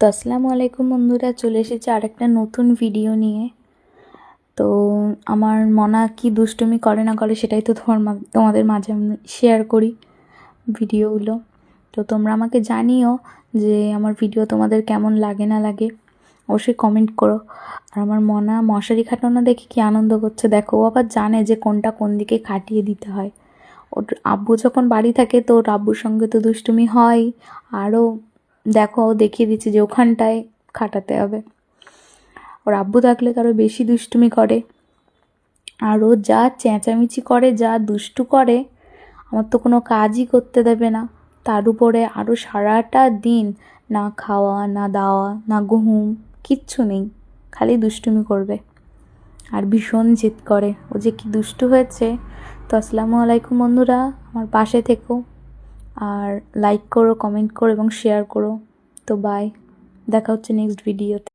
তো আসসালামু আলাইকুম বন্ধুরা, চলে এসেছি আরেকটা নতুন ভিডিও নিয়ে। তো আমার মনা কি দুষ্টুমি করে না করে সেটাই তো তোমার তোমাদের মাঝে আমি শেয়ার করি ভিডিওগুলো তো তোমরা আমাকে জানিও যে আমার ভিডিও তোমাদের কেমন লাগে না লাগে, অবশ্যই কমেন্ট করো। আর আমার মনা মশারি খাটানো দেখে কি আনন্দ করছে, দেখো, ও আবার জানে যে কোনটা কোন দিকে খাটিয়ে দিতে হয়। ওর আব্বু যখন বাড়ি থাকে তো ওর আব্বুর সঙ্গে তো দুষ্টুমি হয়, আরও দেখো দেখিয়ে দিচ্ছে যে ওখানটায় খাটাতে হবে। ওর আব্বু থাকলে আরও বেশি দুষ্টুমি করে। আর ও যা চেঁচামেচি করে, যা দুষ্টু করে, আমার তো কোনো কাজই করতে দেবে না। তার উপরে আরও সারাটা দিন না খাওয়া, না দাওয়া, না ঘুম, কিচ্ছু নেই। খালি দুষ্টুমি করবে। আর ভীষণ জেদ করে। ও যে কি দুষ্টু হয়েছে। তো আসসালামু আলাইকুম বন্ধুরা, আমার পাশে থেকো। আর লাইক করো কমেন্ট করো এবং শেয়ার করো। তো বাই দেখা হচ্ছে নেক্সট ভিডিওতে